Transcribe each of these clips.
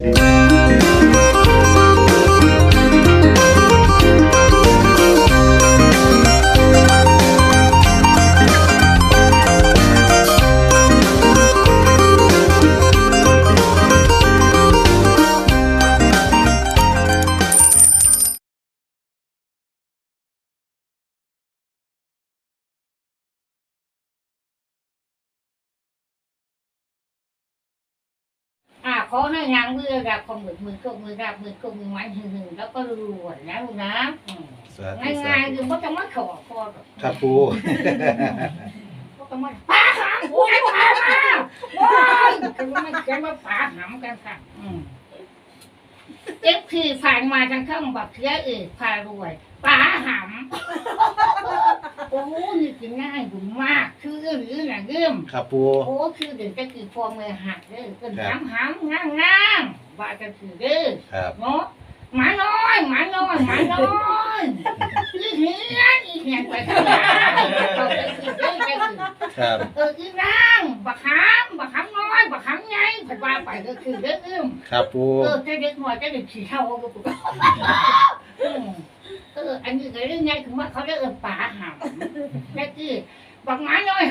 อ่ ขอให้นางมือรับความมือมือโชคมือรับมือโชคมือไม้หึงหึงแล้วก็รวยนะลูกนะอืมสาธุง่ายสาง่ายธุคือไม่ต้องมาขอพอหรอกครับปูไม่ต้องมาป้าหำกูให้ป้ามาโอ้ยคือมันเขียนว่าป้าหำกันค่ะอืมเอฟคือผ่านมาทางข้างบักเทียเอกพารวยป้าหำโอ้นี่คือง่ายบุญมา กคือเรื่องนี้นะเรื่องครับปู โอ้คือเดี๋ยวจะคือพอมือหักเด้อเป็นครับ หำหำง่างง่างว่าจะคือเด้อครับเนาะหมาน้อยหมาน้อยหมาน้อยอีเหี้ยอีเหี้ยไปข้างหน้าก็จะคือเด้อจะคือ ครับ เอออีนางบักหำบักหำน้อยบักหำใหญ่ผัดว่าไปก็คือเด้อเอิ่มครับปูเออจะเด็กหน่อยจะเด็กขี่เท่าก็ปุ๊บอืมเอออันนี้ก็เรื่องง่ายคือว่าเขาได้เออป่าหำแต่คือบักหมาน้อย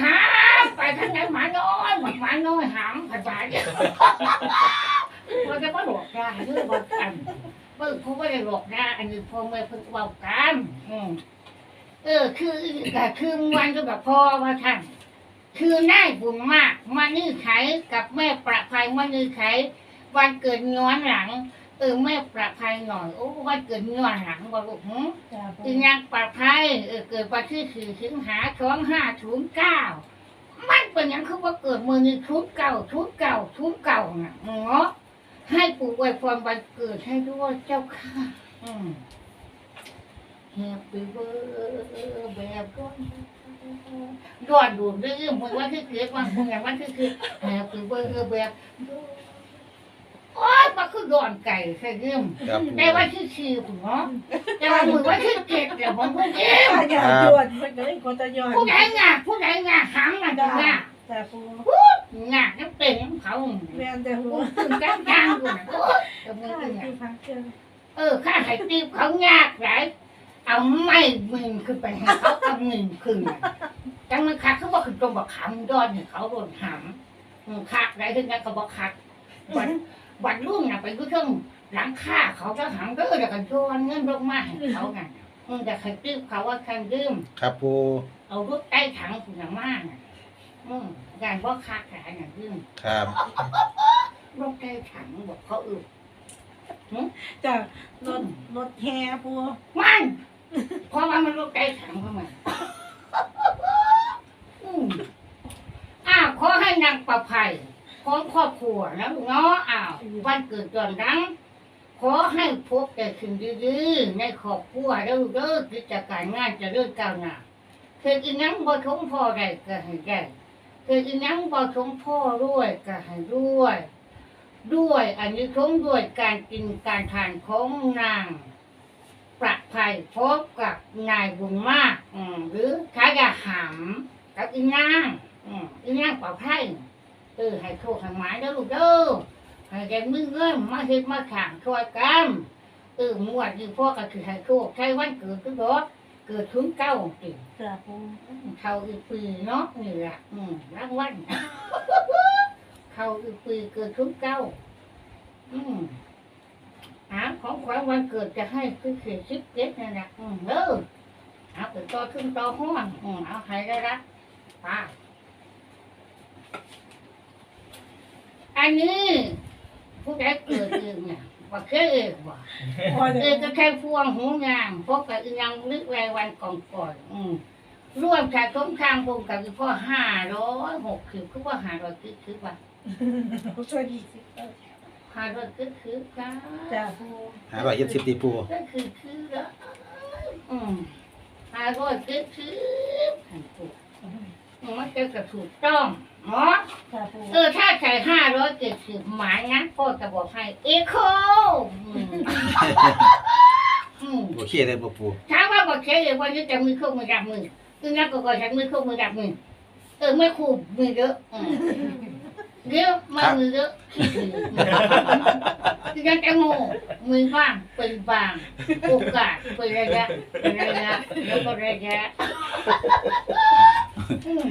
มันจะมาหลอกได้เรื่องบอกกันเมื่อเขาไม่ได้หลอกได้อันนี้พ่อแม่เพิ่งเบากันอืมเออ คือแต่คือวันก็แบบพ่อว่าท่านคือได้บุญมากมานี่ไขกับแม่ประภัยมานี่ไขวันเกิดย้อนหลังเออแม่ประภัยหน่อยโอ้วันเกิดย้อนหลังบอกลูกหึจ้าปูอีนางประภัยเออเกิดวันที่สี่สิงหาสองห้าศูนย์เก้า มันเป็นอย่างคือว่าเกิดมือนี่ชุดเก่าชุดเก่าชุดเก่าน่ะเนาะให้ปู่ไวยพรวันเกิดให้ด้วยเจ้าค่ะอืม Happy birthday แบบก้อนยอดดูดเรื่องมึงว่าที่เกิดวันมึงอย่างว่าที่คือ Happy birthday แบบโอ๊ยมันคือดอนไก่ใช่เรื่องครับปู แต่ว่าที่ชื่อผมเนาะแต่ว่ามึงว่าที่เกิดเดี๋ยวผมพูดเองถ้าอยากยวนมันก็เลยคนจะยวนผู้ใดงาผู้ใดงาหางมันจ้าจะงาจ้าปูงาน้ำเป็นน้ำเขาแม่นจ้าปูกูตื่นกลางกลางกูนะโอ๊ยแต่มึงข้าเป็นไง ที่พักเจ้าเออข้าให้ตีบเขายากไรเอาไม่มึงขึ้นไปให้เขาเอาหนึ่งขึ้นน่ะจังมันคักเขาบอกคือตรงบอกขำดอนเนี่ยเขาโดนหำอืมคักไรถึงนั้นเขาบอกคักวัน วันรุ่งน่ะไปกูเชิงหลังค่าเขาจะหำเด้อเดี๋ยวกันโยนเงินลงมาให้เขาไงอืมแต่ใครตีบเขาว่าคันดื่มครับปูเอารถใต้ถังคุณมากน่ะอืมการว่าคักขายน่ะดื่มครับรถใต้ถังบอกเขาอึจ้ารถรถแห่ปูมันเพราะว่ามันรถใต้ถังเข้ามาอืมอ้าวขอให้นางประภัย ของครอบครัวนะลูกเนาะอ้าววันเกิดจอนดังขอให้พบแต่สิ่งดีๆในครอบครัวแล้วเด้อกิจการงานจะเริ่มก้าวหน้าเธออีนังบ่ชมพ่อได้ก็ให้ได้เธออีนังบ่ชมพ่อด้วยก็ให้ด้วย ด้วยอันนี้ชมด้วยการกินการทานของนางประภัยพบกับนายบุญมากอืหรือขายาหำกับอีนางอืมอีนางปลอดภัย เออให้โชคให้หมายเด้อลูกเด้อให้แกมือเงินมาเฮ็ดมาขางช่วยกันเออมวดอยู่พ่อก็คือให้โชคใช้วันเกิดทุกรถเกิดถึงเก้าปีจ้าปูเขาอีกปีเนาะนี่แหละอืมรางวัลเขาอีกปีเกิดถึงเก้าอืมหาของขวัญวันเกิดจะให้คือเขียนชิปเล็กนั่นแหละอืมเออเอาเป็นต่อขึ้นต่อห้องอืมเอาให้ได้ละป้า อันนี้ผู้ใดเกิดเองเนี่ยว่าเคยเองว่าพอเอจะอก็แค่พวงหูงามพบกับอีนางนึกรายวันก่อนก่อนๆอืมร่วมชาต้มข้างวงกับอีพ่อห้าร้อยหกสิบคือว่าห้าร้อยคือคือว่าช่วยดีสิห้าร้อยคือคือกันจ้าปูหาร้อยยี่สิบตีปูก็คือคือละอืมอร่อยคือคือ มันจะกระถูกต้องเนาะจ้าปูเออถ้าใส่ห้าร้อยเจ็ดสิบหมายนะพ่อจะบอกให้เอโคอืมอืม โอเคเลยปูปูถามว่าบอกใช่เลยวันนี้จะมือเข้ามือดับมือคือนักก็ก็ใช้มือเข้ามือดับมือเออไม่คู่มือเยอะอืม เยอะมามือเยอะขี้ถือยังจะโง่มือบ้างเป็นบางโอกาสเป็นระยะเป็นระยะแล้วก็ระยะอืม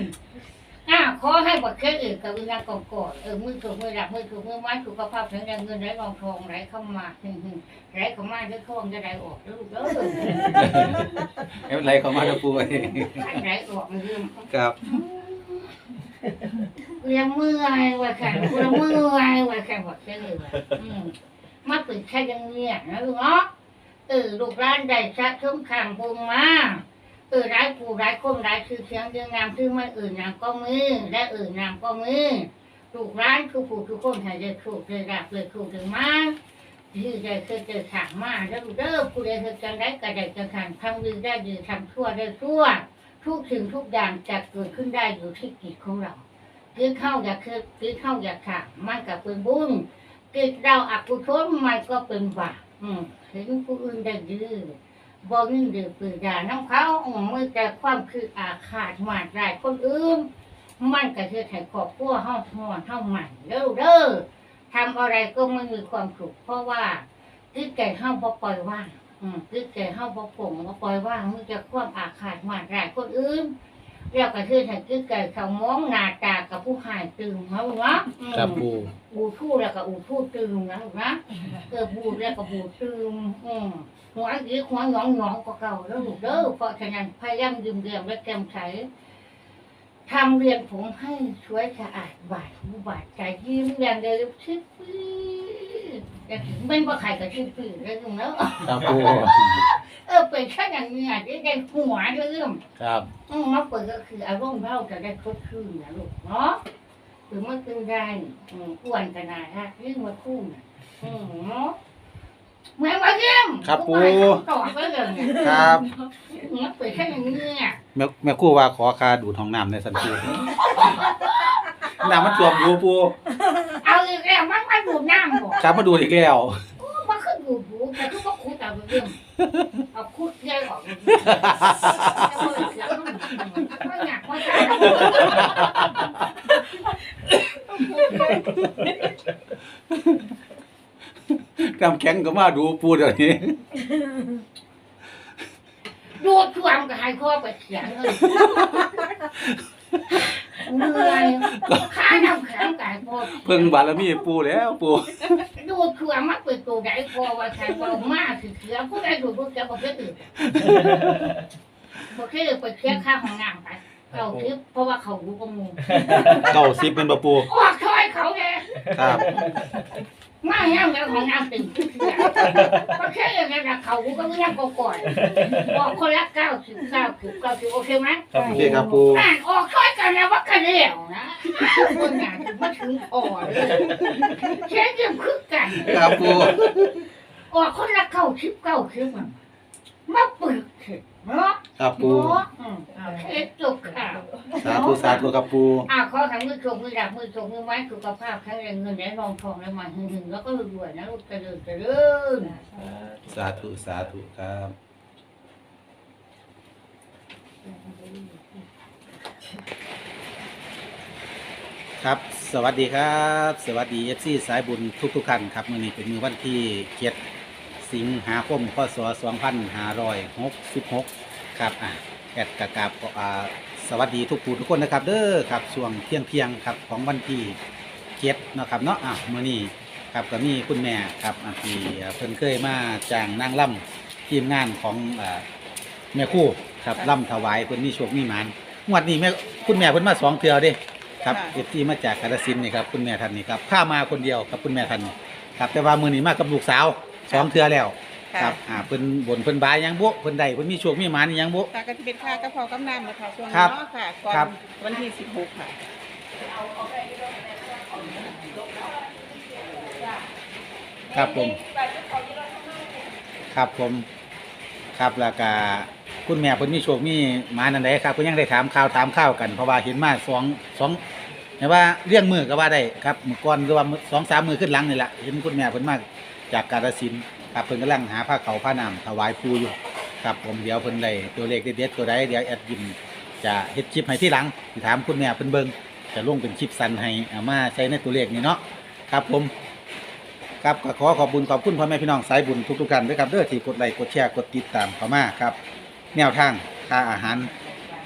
อ่าขอให้บักเคสอื่นกับวิญญาณกอดๆเออมือถูกมือหลับมือถูกมือไม้สุขภาพแข็งแรงเงินไหลรองทองไหลเข้ามาหึ่งๆไหลเข้ามาจะคล่องจะไหลออกลูกเด้อไม่เป็นไรเขามาแล้วปูเอ้ยไหลออกมันลืมครับ เรียงเมื่อยว่าแข่งเรียงเมื่อยว่าแข่งบักเคสอื่นว่ะอืมมาปิดแค่ยังเงียนะลูกเนาะเออลูกร้านได้ชักทุ่มขังบุงมาเออร้ายผู้ร้ายคนร้ายคือเสียงเรียงงามคือมันอื่นนามก็มือและอื่นนามก็มือลูกร้านคือผู้ทุกคนห้ได้ถูกได้รับเลยถูกถึงมาที่ได้เคยเจอขังมาแล้วลูกเด้อผู้ใดเคยจังได้ก็ได้จังขันทำดีได้ดีทำชั่วได้ชั่ว ทุกสิ่งทุกอย่างจะเกิดขึ้นได้อยู่ที่จิตของเราคือเข้าอยากคือคือเข้าอยากขาดมันก็เป็นบุญกิจเราอักุศลมันก็เป็นบาปอืมเห็นผู้อื่นได้ดื้อบ่ยินดื้อปืนด่าน้ำเขาอืมมือแต่ความคืออาฆาตมาดร้คนอื่นมันก็คือให้ครอบครัวเฮาหอนเฮาใหม่เด้อเด้อทำอะไรก็ไม่มีความสุขเพราะว่าจิตใจเฮาบ่ปล่อยว่าง อืมจิตใจเฮาบ่ปลงบ่ปล่อยว่างมือจะความอาฆาตหมาดร้ายคนอื่นแล้วก็คือให้จิตใจเขามองหน้าตากับผู้หายตื่นเฮาเนาะอืม ครับปูอูทู่แล้วก็อูทู่ตื่มนะลูกนะเออบูดแล้วก็บูดตื่มอืมหัวอีกหัวหยองหยองกว่าเก่าแล้วลูกเด้อเพราะฉะนั้นพยายามยืมเรียมและแกมใช้ทำเรียนผมให้สวยสะอาดบาดหูบาดใจยิ้มอย่างเดียวชิบปี้ แต่ถึงเป็นว่าใครก็ชิบปี้แล้วลูกเนาะครับปูเออเป็นแค่อย่างนี้อะที่ได้หัวเรื่องครับอืมมาเปิดก็คืออารมณ์เราจะได้คดคืนนะลูกเนาะหรือมันเป็นได้อืมอ้วนขนาดฮะยิ่งมาคู่น่ะอืมเนาะเหมือนว่าเยี่ยมครับปูต่อไปเลยเนี่ยครับมันเปิดแค่อย่างนี้อะแม่แม่ครู่ว่าขอคาดูดห้องน้ำในสันปูน้ำมันท่วมอยู่ปูเอาอีก แล้วมันมาดูดน้ำบ่ครับมาดูดอีกแล้ว มันขึ้นดูดหูแต่ทุกคนคุดเอาเรื่องเอาคุดแยกออกเลยไม่อยากไม่อยากน้ำแข็งก็มาดูปูเดี๋ยวนี้ดูดท่วมกับหายคอไปเสียงเลยเหนื่อยขาน้ำแข็งกายพอ เพิ่งบารมีปูแล้วปูดูดท่วมมาเปิดตัวใหญ่พอว่าใครว่ามากคือเสือผู้ใดดูดผู้เสือบอกเพื่ออื่นบอกเพื่อไปเคลียร์ข้าของน้ำไปเราคือเพราะว่าเขารู้ก็มูเก้าสิบเป็นปะปูออกถอยเขาไงครับ มาแห้งแล้วของน้ำตื่นเสือเพราะแค่อย่างนั้นเขารู้ก็ไม่ยังก่อนบอกคนละเก้าสิบเก้าสิบเก้าสิบโอเคไหมโอเคครับปูอ่านออกค่อยกันนะว่ากระเดี่ยวนะคนงานถึงมาถึงคอเลยแค่ยังคึกกันครับปูออกคนละเก้าชิบเก้าชิบมัน มาปึกเถอะเนาะครับปูเนาะอืมเอาแค่จบข่าวสาธุสาธุครับปูอ่าขอทำมือชมมือดับมือชมมือไม้สุขภาพแข็งแรงเงินไหลรองทองแล้วมันหึงๆแล้วก็รวยๆนะลูกเจริญเจริญสาธุสาธุครับครับ สวัสดีครับ สวัสดีเอฟซีสายบุญทุกทุกๆท่านครับมื่อนี้เป็นมือวันที่เจ็ด สิงหาคมพศ2566 ครับอะแอดกะกราบอ่าสวัสดีทุกผู้ทุกคนนะครับ เด้อครับช่วงเที่ยงเที่ยงๆครับของวันที่เจ็ดเนาะครับเนาะอะมื่อนี้ครับก็มีคุณแม่ครับอะที่เพิ่นเคยมาจ้างนางล่ำทีมงานของอ่าแม่ครู่ครับล่ำถวายเพิ่นมีโชคมีหมานงวดนี้แม่คุณแม่เพิ่นมาสองเทื่อเด้ ครับเอฟซีมาจากกาฬสินธุ์นี่ครับคุณแม่ท่านนี่ครับข้ามาคนเดียวครับคุณแม่ท่านนี่ครับแต่ว่ามือนี้มากับลูกสาว สองเทือแล้วครับอ่าเพิ่นบนเพิ่นบายหยังบุเพิ่นได้เพิ่นมีโชคมีหมานี่ยังบุ ค่ะก็จะเป็นค่ากระเพรากำน้ำนะคะช่วงครันี้บเนาะค่ะก่อนครับ วันที่สิบหกค่ะ ครับผม ครับผม ครับแล้วก็คุณแม่เพิ่นมีโชคมีหมานั่นใดครับเพิ่นยังได้ถามข่าวถามข้าวกันเพราะว่าเห็นมาสองสองแม้ว่าเลี้ยงมือก็ว่าได้ครับเมื่อก่อนก็ว่าสองสามมือขึ้นหลังนี่แหละเห็นคุณแม่เพิ่นมา จากกาฬสินธุ์ครับเพิ่นกำลังหาผ้าเขาวผ้าน้ำถวายปูอยู่ครับผมเดี๋ยวเพิ่นได้ตัวเลขเด็ดๆตัวใดเดี๋ยวแอดยิมจะเฮ็ดคลิปให้ที่หลังสิถามคุณแม่เพิ่นเบิ่งจะลงเป็นคลิปสั้นให้เอามาใช้ในตัวเลขนี่เนาะครับผม ครับก็ขอขอบคุญขอบคุณพ่อแม่พี่น้องสายบุญทุกๆกันด้วยครับเด้อที่กดไลค์กดแชร์กดติดตามเข้ามาครับ แนวทางค่าอาหาร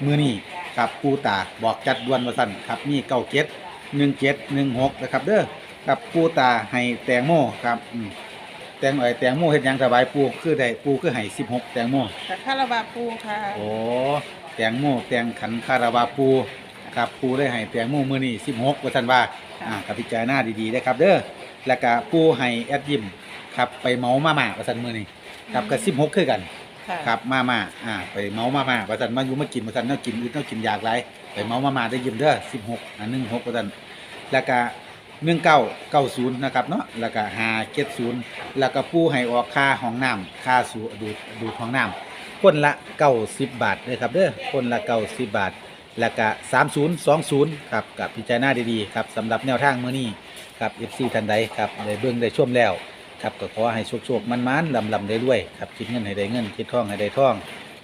มื้อนี้ครับปูตาบอกจัดด่วนว่าซั่นครับมีเก้าเจ็ดหนึ่งเจ็ดหนึ่งหกนะครับเด้อครับปูตาให้แตงโมครับอืม แตงเอ้ยแตงโมเฮ็ดหยังสบายปูคือได้ปูคือให้สิบหกแตงโมกับคาราบาปูค่ะ โอ้แตงโมแตงขันคาราวาปูครับปูได้ให้แตงโมมื้อนี้สิบหกว่าซั่นว่าอ่ากับพิจารณาดีๆนะครับเด้อแล้วก็ปูให้แอดยิมครับไปเมามาม่าว่าซั่นมื้อนี้ครับก็สิบหกคือกัน ค่ะครับมาม่าอ่า ไปเมามาม่าว่าซั่นมาอยู่มากินว่าซั่นเนาะกินอื่นเนาะกินอยากหลายไปเมามาม่าได้ยิมเด้อ16อ่า16ว่าซั่นแล้วก็ 1990นย์นะครับเนาะแล้วก็570แล้วก็ปูให้ออกค่าห้องน้ำค่าสูดูดดูดห้องน้ำคนละ90บบาทเด้อครับเด้อคนละ90บบาท แล้วก็3020ครับกับพิจารณาดีๆครับสำหรับแนวทางมื้อนี้ครับ FC ท่านใดครับได้เบิ่งได้ชมแล้วครับก็ขอให้โชคๆมันๆลำๆได้ด้วยครับคิดเงินให้ได้เงินคิดท่องให้ได้ท่อง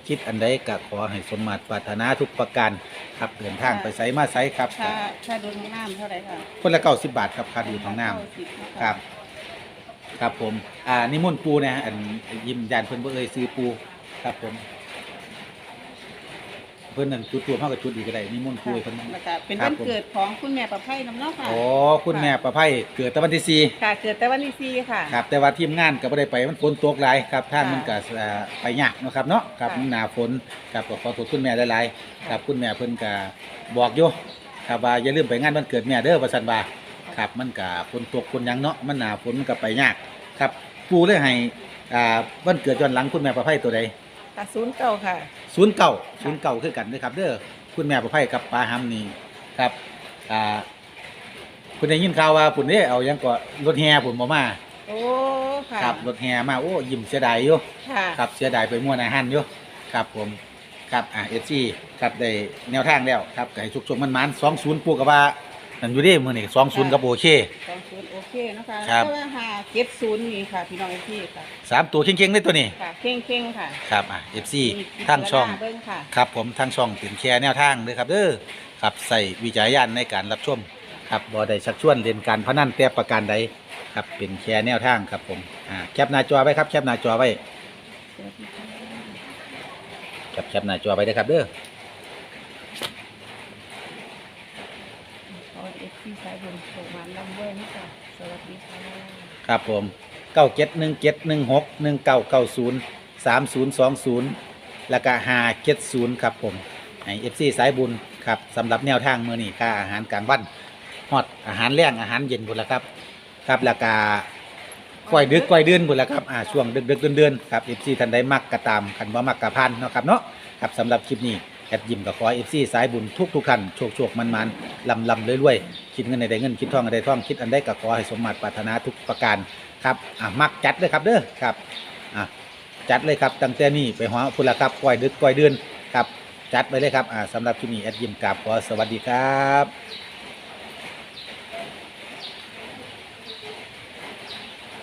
คิดอันใดก็ขอให้สมมาตรปรารถนาทุกประการครับเดินทางไปไสมาไสครับค่าค่าโดนน้ำเท่าไหร่ค่ะคนละเก้าสิบบาทครับค่าดูของน้เก้าสินะะำครับ ครับผม อ่านิมนต์ปูนะฮะอันยิ้มยานเพิ่นบ่เอ่ยซื้อปูครับผมเพิ่นนั่นจุดตัวเฮาก็จุดอีกก็ได้นิมนต์ปูให้เพิ่นแล้วก็เป็นครัวับนผมเกิดของคุณแม่ประไพน้ำเนาะค่ะ โอ้คุณแม่ประไพเกิดแต่วันที่สี่ค่ะ เกิดแต่วันที่สี่ค่ะ ครับ แต่ว่าทีมงานก็บ่ได้ไปมันฝนตกหลายครับทางค่ะมันก็เอ่อไปยากเนาะครับเนาะครับค่ะมันหนาฝนครับก็ขอโทษคุณแม่หลายๆครับคุณแม่เพิ่นก็บอกอยู่ครับว่าอย่าลืมไปงานวันเกิดแม่เด้อว่าซั่นว่าครับมันก็ฝนตกฝนหยังเนาะมันหนาฝนมันก็ไปยากครับปู่เลยให้อ่าวันเกิดย้อนหลังคุณแม่ประไพตัวใด ค่ะศูนย์เก้าค่ะ ศูนย์เก่าศูนย์เก่าคือกันเด้อครับเด้อคุณแม่ประไพกับป้าหำนี่ครับอ่าคุณได้ยินข่าวว่าปุ่นเด้เอาหยังก็รถแห่ปุ่นบ่มาโอ้ค่ะครับรถแห่มาโอ้ยิ้มเสียดายอยู่ค่ะครับเสียดายไปมั่วในหันอยู่ครับผมครับอ่าเอฟซีครับได้แนวทางแล้วครับก็ให้ชุกชกมันมันสองศูนย์ปูกับว่า นั่นอยู่เดิมือนี่สองศูนย์กับโอเค สองศูนย์โอเคนะคะครับ แล้วก็ห้าเจ็ดศูนย์นี่ค่ะพี่น้องพี่ค่ะสามตัวเข่งๆได้ตัวนี้ค่ะเข่งเข่งๆค่ะครับอ่าเอฟซีมีทางช่องพิจารณเบิ้งค่ะ ครับผมทางช่องเป็นแชร์แนวทางเลยครับเด้อครับใส่วิจารณญาณในการรับชมครับบ่ได้ชักชวนเล่นการพนันแต่ประการใดครับเป็นแชร์แนวทางครับผมอ่าแคปหน้าจอไว้ครับแคปหน้าจอไว้แคปแคปหน้าจอไว้เด้อครับเด้อ ขอเอ ฟซีสายบุญส่งมาลำเบิ้งค่ะสวัสดีค่ะครับผมเก้าเจ็ดหนึ่งเจ็ดหนึ่งหกหนึ่งเก้าเก้าศูนย์สามศูนย์สองศูนย์แล้วก็ห้าเจ็ดศูนย์ครับผมให้เอฟซีสายบุญครับสำหรับแนวทางมือนี่ค่าอาหารกลางวันฮอดอาหารแรงอาหารเย็นหมดแล้วครับ ครับแล้วก็ก้อยดึกก้อยเดือนหมดแล้วครับอ่าช่วงดึกดึกเดือนเดือนๆครับเอฟซีท่านใดมักกระตามคันว่ามักกระพันเนาะครับเนาะครับสำหรับคลิปนี้ แอดยิมกับขอเอฟซีสายบุญทุกทุกๆท่านโชคโชคมันมันลำลำรวยๆคิดเงินในได้เงินคิดทองในได้ทองคิดอันได้ก็ขอให้สมมาตรปรารถนาทุกประการครับอะมักจัดเลยครับเด้อครับอะจัดเลยครับตั้งแต่นี้ไปหัวพุ่นละครับก้อยดึกก้อยเดือนครับจัดไปเลยครับอ่าสำหรับที่นี่แอดยิมกราบขอสวัสดีครับ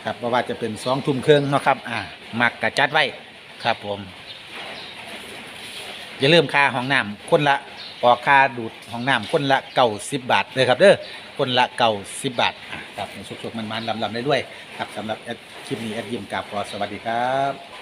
ครับเพราะว่าจะเป็นสองทุ่มเครึ่องเนาะครับอ่ามักกะจัดไว้ครับผม อย่าลืมค่าห้องน้ำคนละออกค่าดูดห้องน้ำคนละเก่าสิบบาทเลยครับเด้อคนละเก่าสิบบาทอะครับสุกๆมันๆลำๆได้ด้วยครับสำหรับแอดคลิปนี้แอดยิมกราบขอสวัสดีครับ